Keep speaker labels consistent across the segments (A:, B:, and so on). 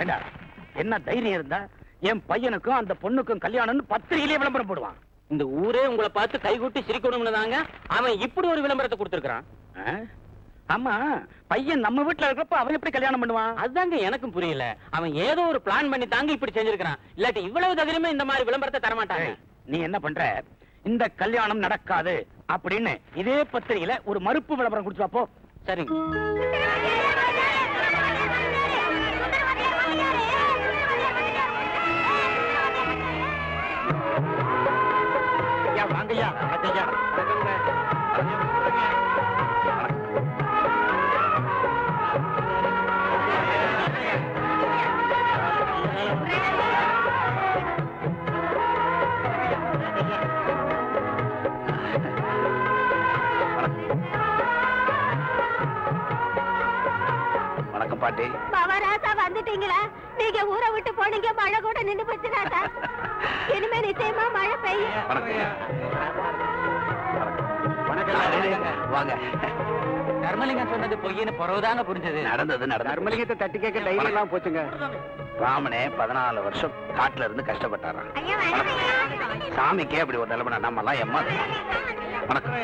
A: ஏண்டா, என்ன தைரியம் இருந்தா என் பையனுக்கும் அந்த பொண்ணுக்கும் கல்யாணம்னு பத்திரிகையிலே விளம்பரம் போடுவான்.
B: இந்த ஊரே உங்களை பார்த்து கைகூட்டி சிரிக்கணும்னு தாங்க அவன் இப்படி ஒரு விளம்பரத்தை கொடுத்திருக்கான்?
A: ஆமா பையன் நம்ம வீட்டுல இருக்கிறப்ப அவன் எப்படி கல்யாணம் பண்ணுவான்?
B: அதுதாங்க எனக்கும் புரியல. அவன் ஏதோ ஒரு பிளான் பண்ணி தாங்க இப்படி செஞ்சிருக்கான் இல்லாட்டி இவ்வளவு தகுதியுமே இந்த மாதிரி விளம்பரத்தை தர மாட்டாங்க
A: ஏய், நீ என்ன பண்ற? இந்த கல்யாணம் நடக்காது அப்படின்னு இதே பத்திரிகையில ஒரு மறுப்பு விளம்பரம் கொடுத்து போ.
B: சரிங்க.
A: பாட்டி.
C: மாமா ராசா வந்துட்டீங்களா? நீங்க ஊரை விட்டு போனீங்க மழை கூட நின்னு போச்சு ராசா இனிமே நிச்சயமா மழை பெய்யும்.
A: வாங்க.
B: தர்மலிங்கம் சொன்னது பொய்ன்னு பிறகுதாங்க புரிஞ்சது.
A: நடந்தது நடந்தது.
D: தர்மலிங்கத்தை தட்டி கேட்க தைரியம் எல்லாம் போச்சுங்க.
A: ராமனே பதினாலு வருஷம் காட்டுல இருந்து கஷ்டப்பட்டாராம். சாமிக்கே அப்படி ஒரு நிலைமை நம்ம எல்லாம் எம்மா வணக்கம்.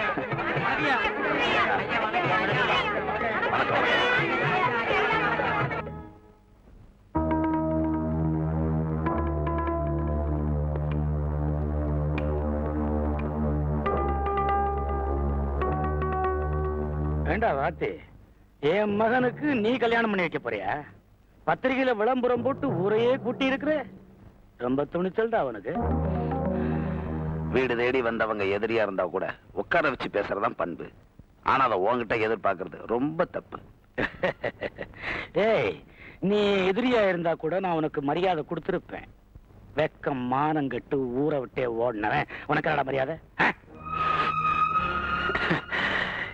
A: வணக்கம். வாத்தி? என் மகனுக்கு நீ கல்யாணம் பண்ணி வைக்க போறியா? பத்திரிகையில விளம்பரம் போட்டு ஊரையே கூட்டி இருக்கிற ரொம்ப துணிச்சல்டா அவனுக்கு வீடு தேடி வந்தவங்க எதிரியா இருந்தா கூட உட்கார வச்சு பேசுறதுதான் பண்பு. ஆனா அதை உன்கிட்ட எதிர்பார்க்கறது ரொம்ப தப்பு. ஏய் நீ எதிரியா இருந்தா கூட நான் உனக்கு மரியாதை கொடுத்திருப்பேன். வெக்கம் மானம் கெட்டு ஊரை விட்டே ஓடினவன். உனக்கு மரியாதை?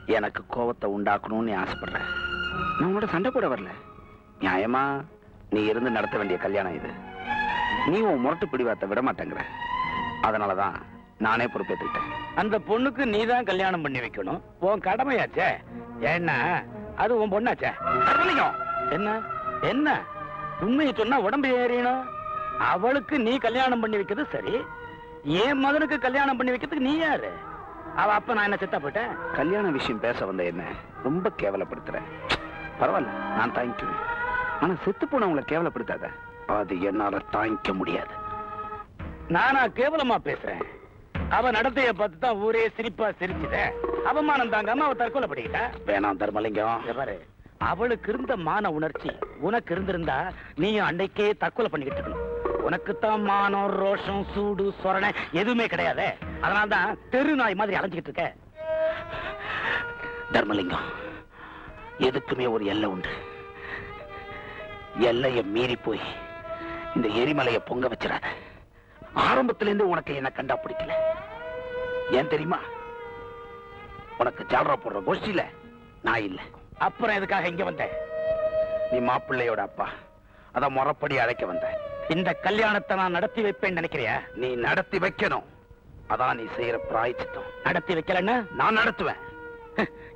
A: எனக்கு கோபத்தை உண்டாக்கணும்னு ஆசைப்படுறேன். நான் உன்னோட சண்டை போட வரல. நியாயமா? நீ இருந்து நடத்த வேண்டிய கல்யாணம் இது. நீ உன் முரட்டு பிடிவாத்த விட மாட்டேங்கிற. அதனாலதான் நானே பொறுப்பேற்றுக்கிட்டேன் அந்த பொண்ணுக்கு நீ தான் கல்யாணம் பண்ணி வைக்கணும். உன் கடமையாச்சே. ஏன்னா அது உன் பொண்ணாச்சே. என்ன? என்ன? உண்மையை சொன்னா உடம்பு ஏறியணும் அவளுக்கு நீ கல்யாணம் பண்ணி வைக்கிறது சரி. என் மகனுக்கு கல்யாணம் பண்ணி வைக்கிறதுக்கு நீ யாரு? அவ அப்ப நான் என்ன செத்தா போயிட்டேன்? கல்யாண விஷயம் பேச வந்த என்ன? ரொம்ப கேவலப்படுத்துறேன் பரவாயில்ல நான் தாங்கிக்குவேன். ஆனா செத்து போனவங்களை கேவலப்படுத்தாத. அது என்னால தாங்கிக்க முடியாது. நானா கேவலமா பேசுறேன். அவ நடத்தைய பார்த்து தான் ஊரே சிரிப்பா சிரிச்சுத. அவமானம் தாங்காம அவ தற்கொலை பண்ணிக்கிட்டா? வேணாம் தர்மலிங்கம். பாரு அவளுக்கு இருந்த மான உணர்ச்சி உனக்கு இருந்திருந்தா நீயும் அன்னைக்கே தற்கொலை பண்ணிக்கிட்டு இருக்கணும். உனக்குத்தான் மானம் ரோஷம் சூடு சொரணை எதுவுமே கிடையாதே. அதனால்தான் தெரு நாய் மாதிரி அலைஞ்சுக்கிட்டு இருக்க. தர்மலிங்கம் எதுக்குமே ஒரு எல்லை உண்டு. எல்லைய மீறி போய் இந்த எரிமலைய பொங்க வச்சிடாத. ஆரம்பத்துல இருந்து உனக்கு என்ன கண்டா பிடிக்கல. ஏன் தெரியுமா? உனக்கு ஜாலரா போடுற கோஷ்டியில நான் இல்ல. அப்புறம் எதுக்காக இங்க வந்த? நீ மாப்பிள்ளையோட அப்பா. அத முறப்படி அழைக்க வந்த. இந்த கல்யாணத்தை நான் நடத்தி வைப்பேன்னு நினைக்கிறியா? நீ நடத்தி வைக்கணும். அதான் நீ செய்யற பிராய்ச்சித்தம். நடத்தி வைக்கலன்னா நான் நடத்துவேன்.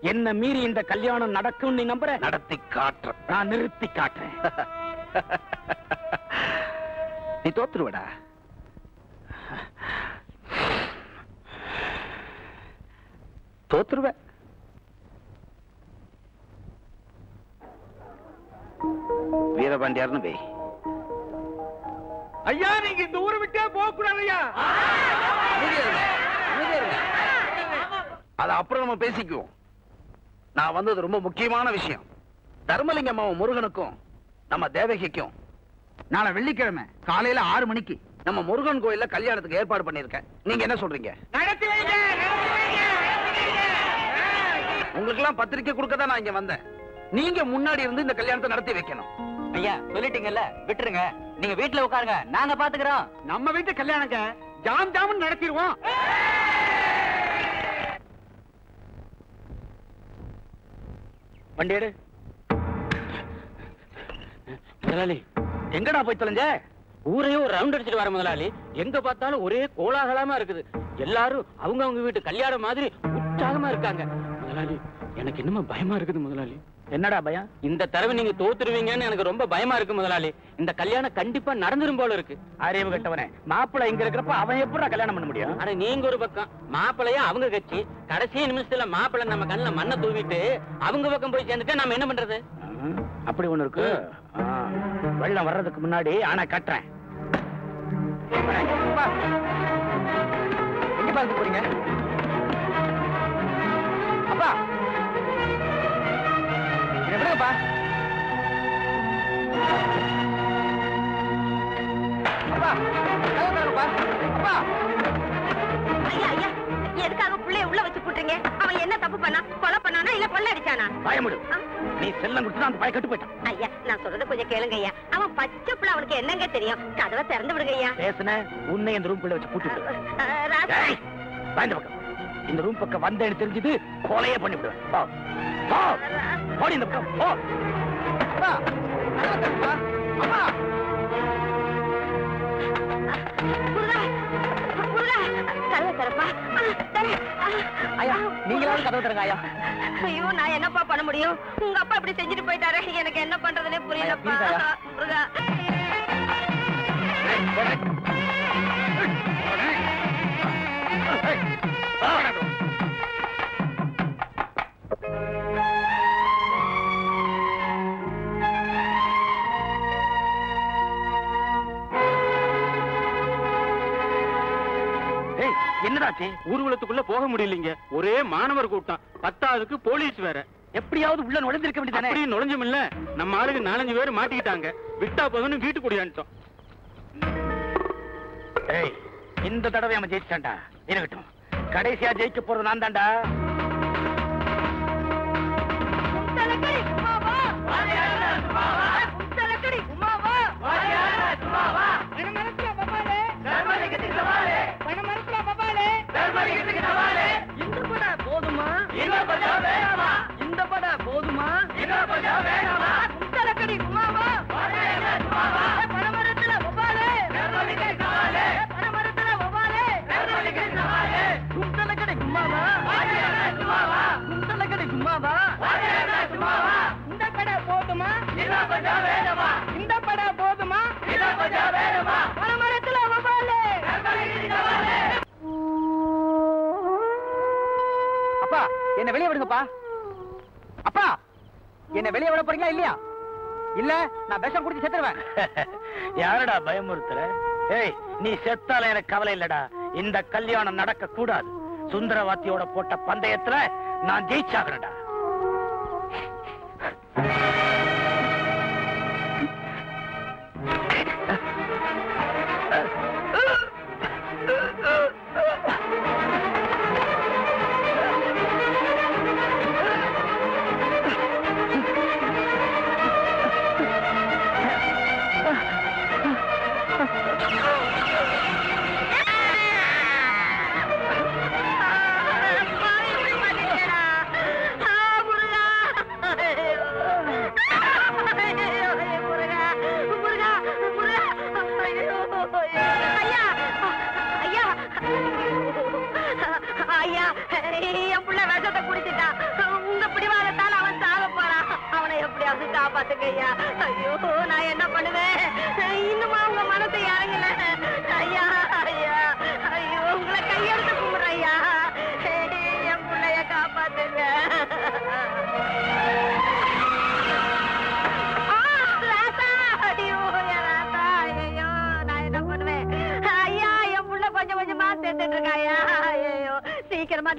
A: என்ன மீறி இந்த கல்யாணம் நடக்கும் நீ நம்புற? நடத்தி காட்டுற. நான் நிறுத்தி காட்டுறேன். நீ தோத்துருவடா. தோத்துருவ. வீரபாண்டியார்னு வை.
D: ஐயா நீங்க இந்த ஊரை விட்டே போக கூடாது ஐயா
A: அத அப்புறம் நம்ம பேசிக்குவோம். நான் வந்தது ரொம்ப முக்கியமான விஷயம். தர்மலிங்கம்மாவும் முருகனுக்கும் நம்ம தேவகிக்கும்
D: நாளை வெள்ளிக்கிழமை காலையில ஆறு மணிக்கு
A: நம்ம முருகன் கோயில்ல கல்யாணத்துக்கு ஏற்பாடு பண்ணிருக்கேன் நீங்க என்ன சொல்றீங்க? உங்களுக்கு எல்லாம் பத்திரிக்கை கொடுக்க தான் நான் இங்க வந்தேன். நீங்க முன்னாடி இருந்து இந்த கல்யாணத்தை நடத்தி வைக்கணும்.
B: ஐயா சொல்லிட்டீங்கல்ல விட்டுருங்க. நீங்க வீட்டுல உட்காருங்க. நாங்க பாத்துக்கிறோம்.
D: நம்ம வீட்டு கல்யாணங்க. Jam jam நடத்திடுவோம்.
A: வண்டியடு. முதலாளி எங்கடா போய் தொலைஞ்ச?
B: ஊரையும் ஒரு ரவுண்ட் அடிச்சிட்டு வர முதலாளி. எங்க பார்த்தாலும் ஒரே கோலாகலமா இருக்குது. எல்லாரும் அவங்க அவங்க வீட்டு கல்யாணம் மாதிரி உற்சாகமா இருக்காங்க. முதலாளி எனக்கு என்னமோ பயமா இருக்குது முதலாளி?
A: என்னடா பயம்?
B: இந்த தடவை நீங்க தோத்துருவீங்கன்னு எனக்கு ரொம்ப பயமா இருக்கு முதலாளி. இந்த கல்யாணம் கண்டிப்பா நடந்துரும் போல இருக்கு.
A: அறிவு கட்டவனே. மாப்பிள்ளை இங்க இருக்கிறப்ப அவன் எப்படா கல்யாணம் பண்ண முடியும்?
B: ஆனா நீங்க ஒரு பக்கம். மாப்பிள்ளையா அவங்க கட்சி. கடைசி நிமிஷத்துல மாப்பிள்ளை நம்ம கண்ணுல மண்ணை தூவிட்டு அவங்க பக்கம் போய் சேர்ந்துட்டா நம்ம என்ன பண்றது?
A: அப்படி ஒண்ணு இருக்கு. வெள்ளம் வர்றதுக்கு முன்னாடி ஆனா கட்டுறேன். போறீங்க? அப்பா! இதை விடுங்கப்பா அப்பா.
C: ஐயா ஐயா எதுக்காக புள்ளைய உள்ள வச்சு போட்டுறீங்க அவன் என்ன தப்பு பண்ணா? கொலை பண்ணானா இல்ல கொள்ள அடிச்சானா?
A: பயமுடு? நீ செல்லம் கொடுத்து அந்த பய கட்டு போயிட்டான்.
C: ஐயா நான் சொல்றத கொஞ்சம் கேளுங்க ஐயா. அவன் பச்சை புள்ள அவனுக்கு என்னங்க தெரியும்? கதவை திறந்து விடுங்க ஐயா.
A: பேசுன உன்னை இந்த ரூம் குள்ள வச்சு பூட்டி பக்கம். இந்த ரூம் பக்கம் வந்தேன்னு தெரிஞ்சது கொலையே பண்ணி விடுவேன் போ. போ. போடி இந்த பக்கம். போ.
C: ஆ,
A: நீங்களாவது கதவை திறங்க ஐயா.
C: ஐயோ நான் என்னப்பா பண்ண முடியும்? உங்க அப்பா இப்படி செஞ்சுட்டு போயிட்டாரு. எனக்கு என்ன பண்றதுனே புரியலப்பா. முருகா
A: என்னடாச்சு?
B: ஊர்வலத்துக்குள்ள போக முடியலீங்க. ஒரே மாணவர் கூட்டம். பத்தாவதுக்கு போலீஸ் வேற.
A: எப்படியாவது உள்ள நுழைஞ்சிருக்க வேண்டியதானே?
B: அப்படியே நுழைஞ்சும் இல்ல நம்ம ஆளுக்கு நாலஞ்சு பேர் மாட்டிக்கிட்டாங்க. விட்டா போதும்னு வீட்டு குடியான்ட்டோம்
A: ஏய் இந்த தடவை அவன் ஜெயிச்சிட்டான்டா. இருக்கட்டும். கடைசியா ஜெயிக்க போறது நான் தான்டா
C: இந்த பட போதுமா? பணமரத்துல பபாலே
D: அப்பா என்ன வெளியே விடுங்கப்பா. அப்பா என்ன வெளியே விட போறீங்களா இல்லையா? இல்ல நான் விஷம் குடிச்சு செத்துருவேன்.
A: யாரடா பயமுறுத்துற? ஏய் நீ செத்தால எனக்கு கவலை இல்லடா. இந்த கல்யாணம் நடக்க கூடாது சுந்தரவாத்தியோட போட்ட பந்தயத்துல நான் ஜெயிச்சாகிறேன்டா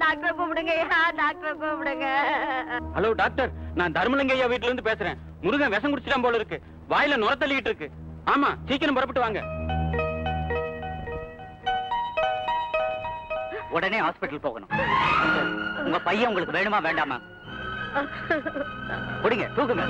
C: டாக்டர் கூப்பிடுங்க. டாக்டர் கூப்பிடுங்க.
B: Hello doctor. நான் தர்மலிங்கய்யா வீட்டுல இருந்து பேசுறேன். முருகன் விஷம் குடிச்சிட்டான் போல இருக்கு. வாயில நுர தள்ளிட்டு இருக்கு. ஆமா சீக்கிரம் புறப்பட்டு வாங்க.
D: உடனே ஹாஸ்பிடல் போகணும். உங்க பையன் உங்களுக்கு வேணுமா வேண்டாமா? குடிங்க தூக்குங்க.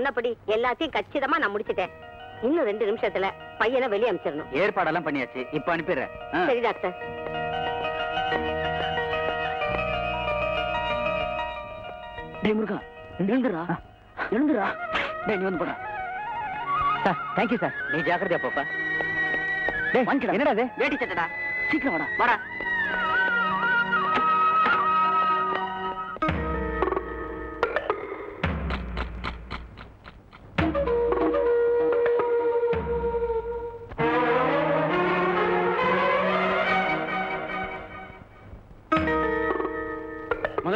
C: சொன்னபடி எல்லாத்தையும் கச்சிதமா நான் முடிச்சிட்டேன். இன்னும் ரெண்டு நிமிஷத்துல பையனை வெளியே அனுப்பிச்சிடணும்.
D: ஏற்பாடெல்லாம் பண்ணியாச்சு. இப்ப அனுப்பிடுறேன்.
C: சரி டாக்டர்.
D: டேய் முருகா எழுந்துரா எழுந்துரா டேய் நீ வந்து போடா. Sir thank you sir. நீ ஜாக்கிரதையா போப்பா. டேய் என்னடா அது வேட்டி சட்டடா. சீக்கிரம் வாடா. வாடா.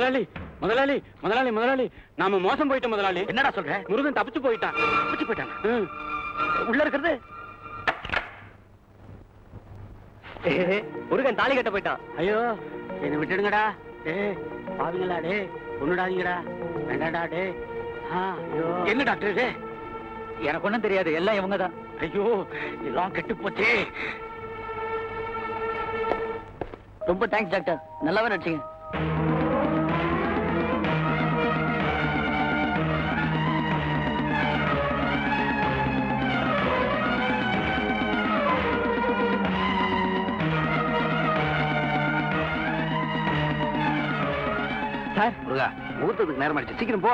B: முதலாளி முதலாளி முதலாளி முதலாளி. நாம மோசம் போயிட்டோம் முதலாளி.
A: என்னடா சொல்ற?
B: முருகன் தப்பிச்சு போயிட்டான்.
A: தப்பிச்சு போயிட்டாங்க
B: ம்.
A: உள்ள இருக்கிறது.
D: முருகன் தாலி கட்ட போயிட்டான்.
B: ஐயோ. என்னை விட்டுடுங்கடா. டே பாவிங்களா டே கொண்டுடாதீங்கடா வேண்டாடா டே ஐயோ.
A: என்ன டாக்டர்
D: எனக்கு ஒண்ணும் தெரியாது. எல்லாம் இவங்க தான்
A: ஐயோ எல்லாம் கெட்டு போச்சே.
D: ரொம்ப தேங்க்ஸ் டாக்டர். நல்லாவே நடிச்சீங்க. சார்
A: முருகா முகூர்த்தத்துக்கு நேரம் ஆயிடுச்சு. சீக்கிரம் போ.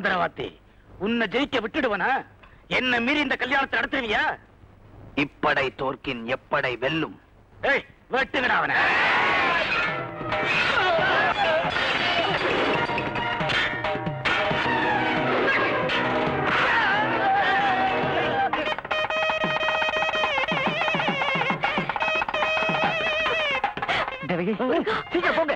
A: சுந்தரவாத்தி உன்னை ஜெயிக்க விட்டுடுவனா? என்ன மீறி இந்த கல்யாணத்தை நடத்துவியா இப்படை தோற்கின் எப்படை வெல்லும்? வெட்டுங்கடா அவனை.
D: சீக்கிரம் போங்க.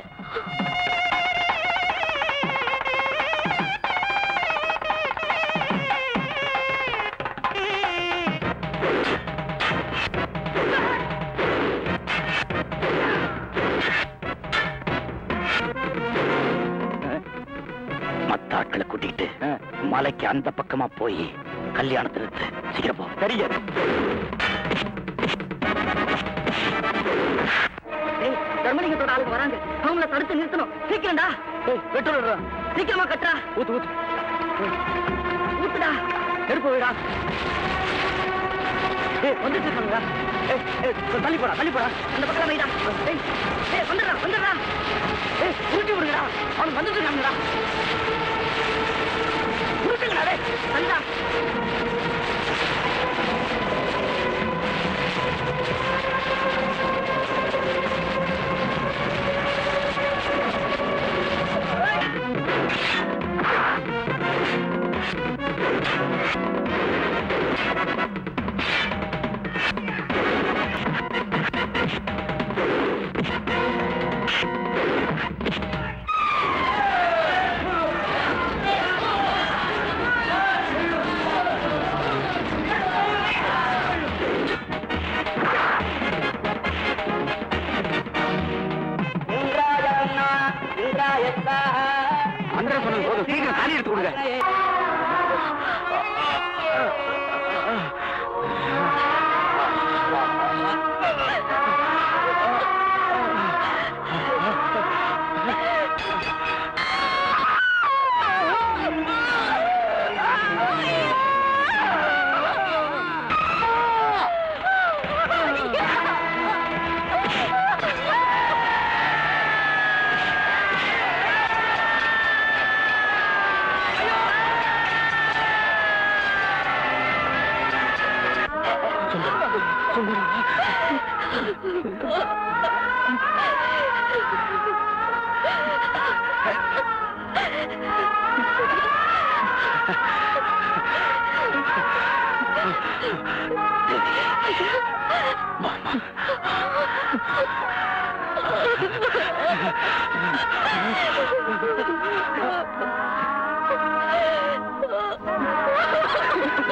A: மத்த ஆட்களை கூட்டிட்டு மலைக்கு அந்த பக்கமா போய் கல்யாணத்தை நிறுத்து. சீக்கிரம் போ.
D: சரிங்க. தர்மலிங்கத்தோட ஆளுங்க வராங்க. அவங்கள தடுத்து நிறுத்தணும். சீக்கிரம்டா. பெட்ரோல் சீக்கிரமா கட்டுறா. ஊத்து ஊத்து. ஊத்துடா. நெருப்பு விடா ஏய் வந்துட்டு இருக்காங்க ஏய் ஏய் தள்ளி போடா தள்ளி போடா. அந்த பக்கம் வைடா ஏய் ஏய் வந்துடுறா வந்துடுறா.
C: মামা